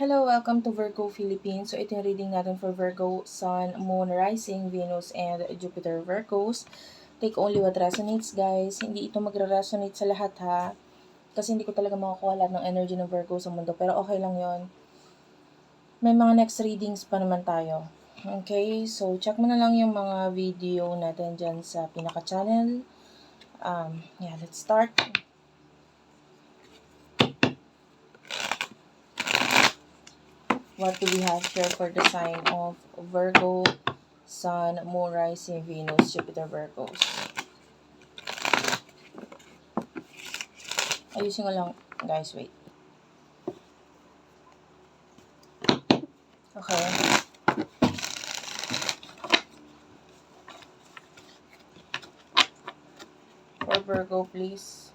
Hello, welcome to Virgo Philippines. So, ito yung reading natin for Virgo, Sun, Moon, Rising, Venus, and Jupiter Virgos. Take only what resonates, guys. Hindi ito magre-resonate sa lahat, ha? Kasi hindi ko talaga makakuha lahat ng energy ng Virgo sa mundo. Pero okay lang yon. May mga next readings pa naman tayo. Okay, so check mo na lang yung mga video natin dyan sa pinaka-channel. Um, yeah, let's start. What do we have here for the sign of Virgo, Sun, Moon, Rising, Venus, Jupiter, Virgos? Ayusin ko lang, guys, wait. Okay. For Virgo, please.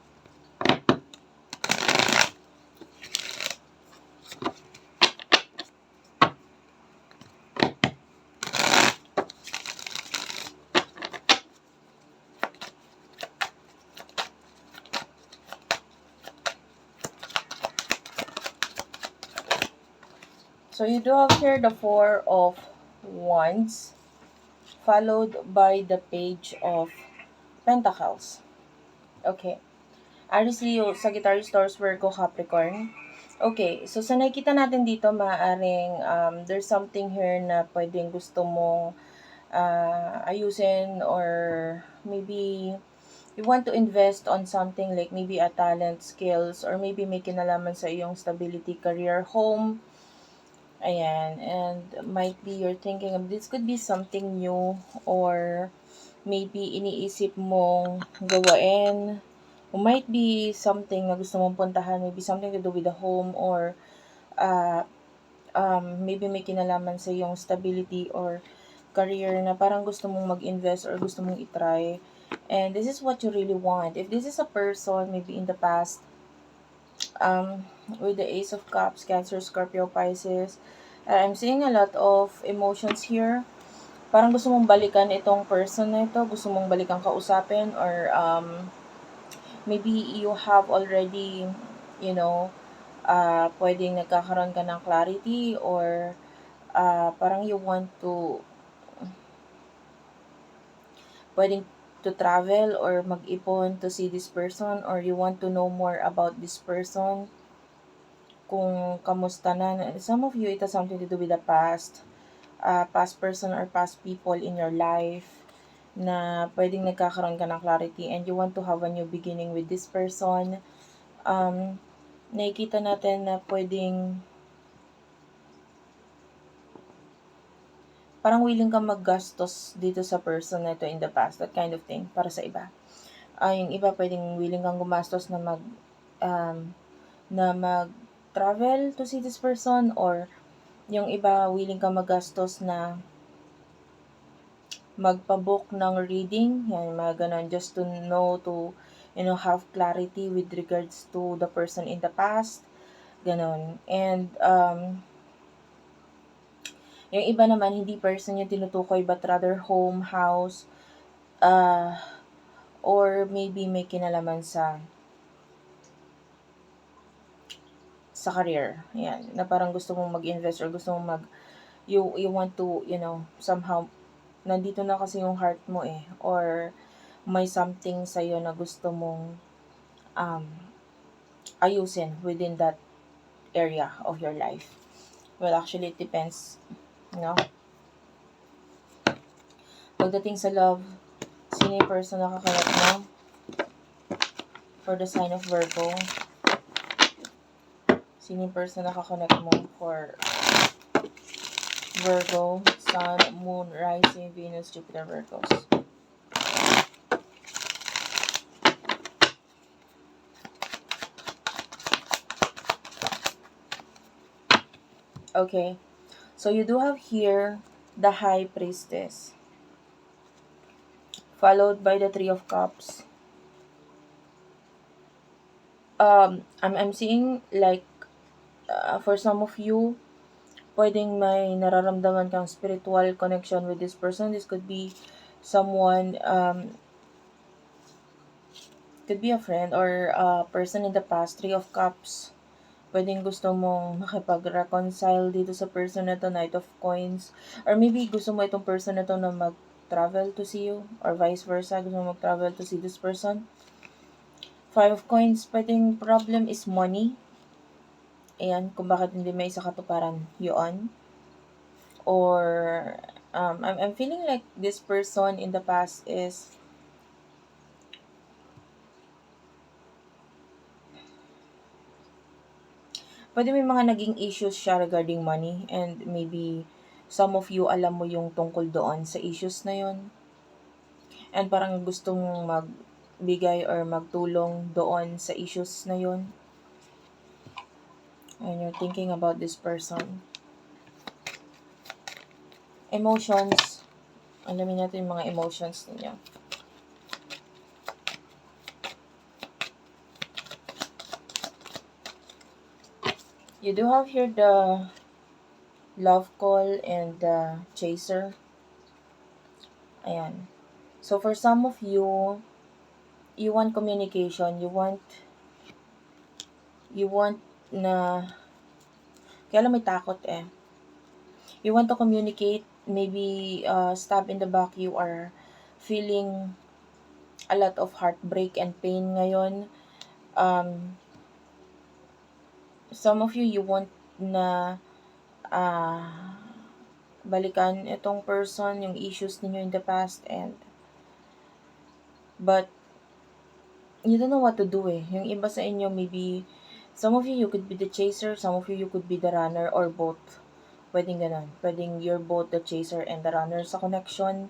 So you do have here the Four of Wands, followed by the Page of Pentacles. Okay. Aries Leo, Sagittarius, Taurus, Virgo, Capricorn. Okay, so sa nakikita natin dito, maaaring um, there's something here na pwedeng gusto mong uh, ayusin or maybe you want to invest on something like maybe a talent, skills, or maybe may kinalaman sa iyong stability, career, home, Ayan, and might be you're thinking of this could be something new or maybe iniisip mong gawain. Or might be something na gusto mong puntahan, maybe something to do with the home or uh, um, maybe may kinalaman sa iyong stability or career na parang gusto mong mag-invest or gusto mong itry. And this is what you really want. If this is a person, maybe in the past, um, with the Ace of Cups, Cancer, Scorpio, Pisces. Uh, I'm seeing a lot of emotions here. Parang gusto mong balikan itong person na ito. Gusto mong balikan kausapin or um, maybe you have already, you know, uh, pwedeng nagkakaroon ka ng clarity or uh, parang you want to pwedeng to travel or mag-ipon to see this person or you want to know more about this person kung kamusta na. Some of you, it has something to do with the past. Uh, past person or past people in your life na pwedeng nagkakaroon ka ng clarity and you want to have a new beginning with this person. Um, nakikita natin na pwedeng parang willing ka maggastos dito sa person na ito in the past, that kind of thing, para sa iba. Uh, yung iba pwedeng willing kang gumastos na mag um, na mag travel to see this person or yung iba willing ka magastos na magpabook ng reading, yan, mga ganun, just to know, to, you know, have clarity with regards to the person in the past, ganun. And, um, yung iba naman, hindi person yung tinutukoy, but rather home, house, uh, or maybe may kinalaman sa sa career. Yan, na parang gusto mong mag-invest or gusto mong mag you you want to, you know, somehow nandito na kasi yung heart mo eh or may something sa iyo na gusto mong um ayusin within that area of your life. Well, actually it depends, no? Pagdating sa love, sino yung person na kakalat mo? For the sign of Virgo, Sino yung person na kakonect mo for Virgo, Sun, Moon, Rising, Venus, Jupiter, Virgos? Okay. So you do have here the High Priestess. Followed by the Three of Cups. Um, I'm, I'm seeing like uh, for some of you, pwedeng may nararamdaman kang spiritual connection with this person. This could be someone, um, could be a friend or a person in the past. Three of Cups. Pwedeng gusto mong makipag-reconcile dito sa person na to, Knight of Coins. Or maybe gusto mo itong person na to na mag-travel to see you. Or vice versa, gusto mo mag-travel to see this person. Five of Coins, pwedeng problem is money. Ayan, kung bakit hindi may isa katuparan yun. Or, um, I'm, I'm feeling like this person in the past is pwede may mga naging issues siya regarding money and maybe some of you alam mo yung tungkol doon sa issues na yon and parang gusto mong magbigay or magtulong doon sa issues na yon and you're thinking about this person. Emotions. Alamin natin yung mga emotions ninyo You do have here the love call and the chaser. Ayan. So, for some of you, you want communication, you want, you want na, kaya lang may takot eh. You want to communicate, maybe uh, stab in the back, you are feeling a lot of heartbreak and pain ngayon. Um, some of you, you want na uh, balikan itong person, yung issues ninyo in the past, and but you don't know what to do eh. Yung iba sa inyo, maybe, some of you, you could be the chaser, some of you, you could be the runner, or both. Pwedeng ganun. Pwedeng you're both the chaser and the runner sa connection.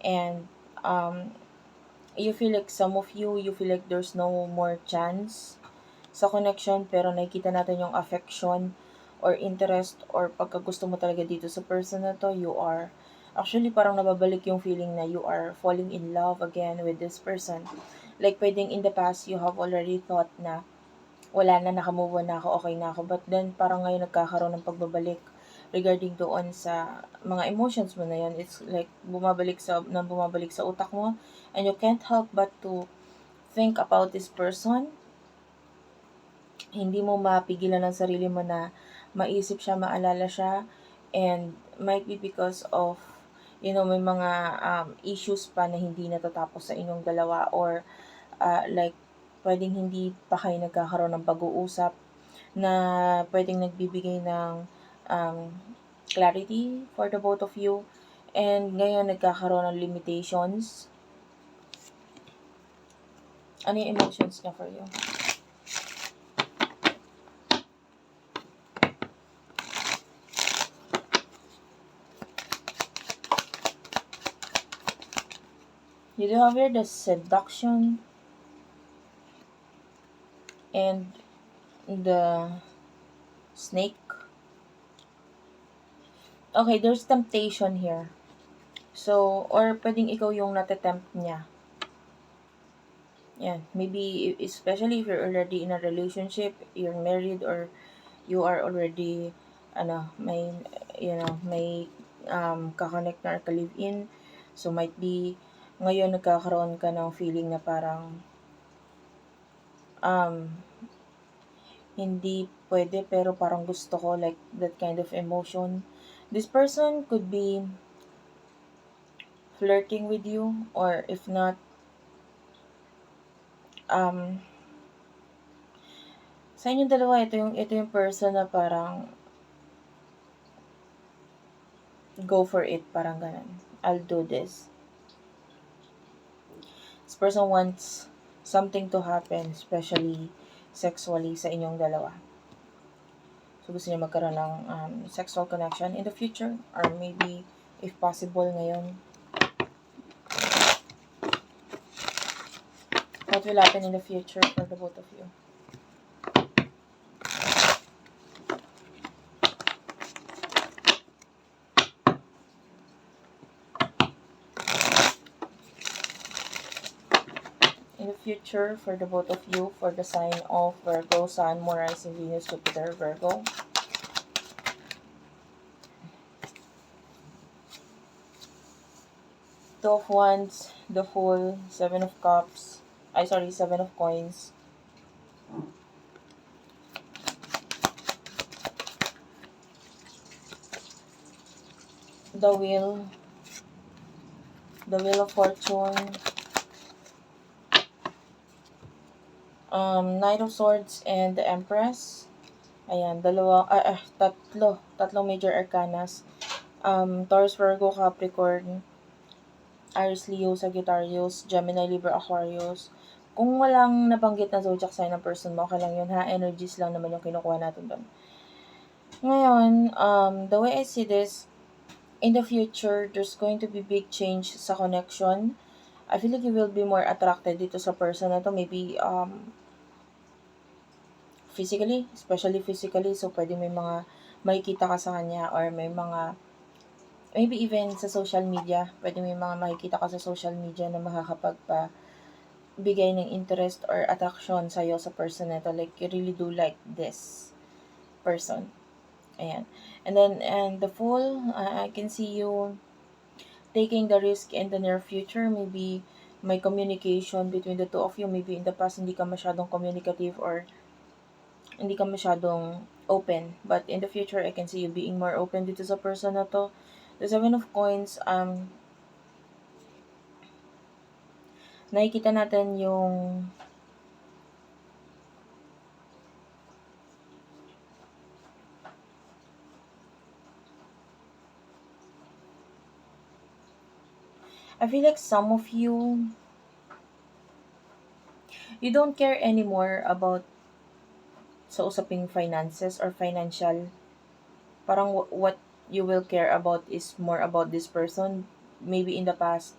And, um, you feel like some of you, you feel like there's no more chance sa connection pero nakikita natin yung affection or interest or pagkagusto mo talaga dito sa person na to, you are actually parang nababalik yung feeling na you are falling in love again with this person. Like pwedeng in the past you have already thought na wala na, nakamove on na ako, okay na ako. But then parang ngayon nagkakaroon ng pagbabalik regarding doon sa mga emotions mo na yan. It's like bumabalik sa, nang bumabalik sa utak mo and you can't help but to think about this person hindi mo mapigilan ang sarili mo na maisip siya, maalala siya, and might be because of, you know, may mga um, issues pa na hindi natatapos sa inyong dalawa or uh, like, pwedeng hindi pa kayo nagkakaroon ng pag-uusap na pwedeng nagbibigay ng um, clarity for the both of you. And ngayon nagkakaroon ng limitations. Ano yung emotions niya for you? You do have here the seduction and the snake. Okay, there's temptation here. So, or pwedeng ikaw yung natatempt niya. Yan. Maybe, especially if you're already in a relationship, you're married, or you are already, ano, may, you know, may um, kakonect na or ka-live-in. So, might be, ngayon nagkakaroon ka ng feeling na parang um, hindi pwede pero parang gusto ko like that kind of emotion. This person could be flirting with you or if not um sa inyong dalawa ito yung ito yung person na parang go for it parang ganun. I'll do this. Person wants something to happen, especially sexually sa inyong dalawa. So, gusto niya magkaroon ng um, sexual connection in the future or maybe, if possible, ngayon. What will happen in the future for the both of you? future for the both of you for the sign of Virgo, Sun, Moon, and Venus, Jupiter, Virgo. Two of Wands, the Fool, Seven of Cups, I sorry, Seven of Coins. The Wheel, the Wheel of Fortune, um, Knight of Swords, and the Empress. Ayan, dalawa, ah, ah, tatlo, tatlong major arcanas. Um, Taurus, Virgo, Capricorn, Aries, Leo, Sagittarius, Gemini, Libra, Aquarius. Kung walang nabanggit na zodiac sign ng person mo, okay lang yun ha. Energies lang naman yung kinukuha natin doon. Ngayon, um, the way I see this, in the future, there's going to be big change sa connection. I feel like you will be more attracted dito sa person na to. Maybe, um, physically, especially physically. So, pwede may mga makikita ka sa kanya or may mga maybe even sa social media, pwede may mga makikita ka sa social media na makakapagpa bigay ng interest or attraction sa'yo sa person na to. Like, you really do like this person. Ayan. And then, and the Fool, uh, I can see you taking the risk in the near future. Maybe may communication between the two of you. Maybe in the past, hindi ka masyadong communicative or hindi ka masyadong open. But in the future, I can see you being more open dito sa person na to. The Seven of Coins, um, nakikita natin yung I feel like some of you you don't care anymore about sa usaping finances or financial parang wh- what you will care about is more about this person. Maybe in the past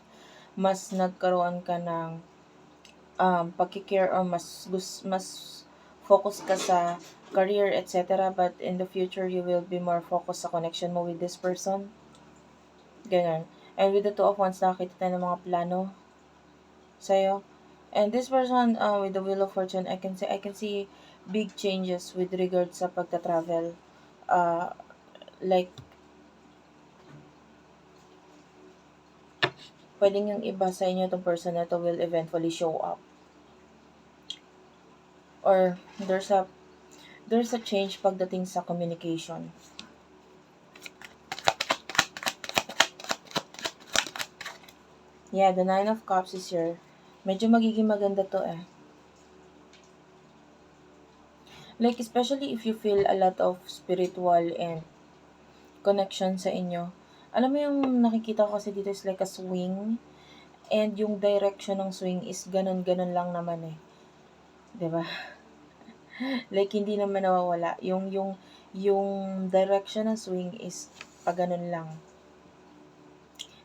mas nagkaroon ka ng um, pagkikare or mas mas focus ka sa career etc but in the future you will be more focused sa connection mo with this person. Ganun. And with the two of wands nakakita tayo ng mga plano sa'yo. And this person uh, with the wheel of fortune I can say I can see big changes with regards sa pagta-travel uh, like pwedeng yung iba sa inyo itong person na to will eventually show up. Or there's a there's a change pagdating sa communication. Yeah the nine of cups is here. Medyo magiging maganda to eh like especially if you feel a lot of spiritual and connection sa inyo. Alam mo yung nakikita ko kasi dito is like a swing. And yung direction ng swing is ganun-ganun lang naman eh. Ba like hindi naman nawawala. Yung yung yung direction ng swing is pa ganun lang.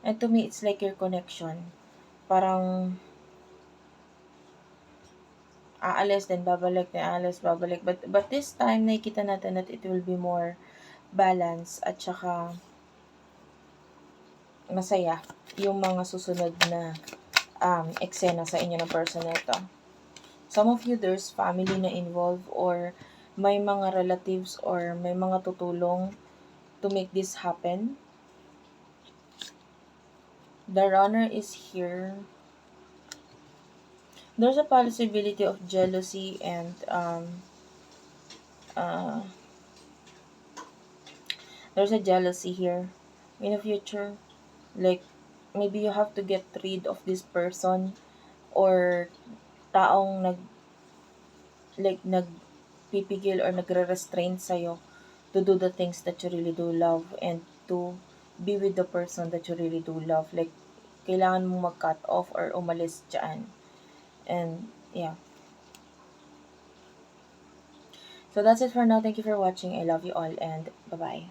And to me it's like your connection. Parang aalis then babalik then aalis babalik but but this time nakikita natin that it will be more balance at saka masaya yung mga susunod na um, eksena sa inyo ng person na. Some of you, there's family na involved or may mga relatives or may mga tutulong to make this happen. The runner is here. There's a possibility of jealousy and um, uh, there's a jealousy here in the future. Like maybe you have to get rid of this person or taong nag like nagpipigil or nagre-restrain sa'yo to do the things that you really do love and to be with the person that you really do love. Like kailangan mong mag-cut off or umalis dyan and yeah. So that's it for now. Thank you for watching. I love you all and bye bye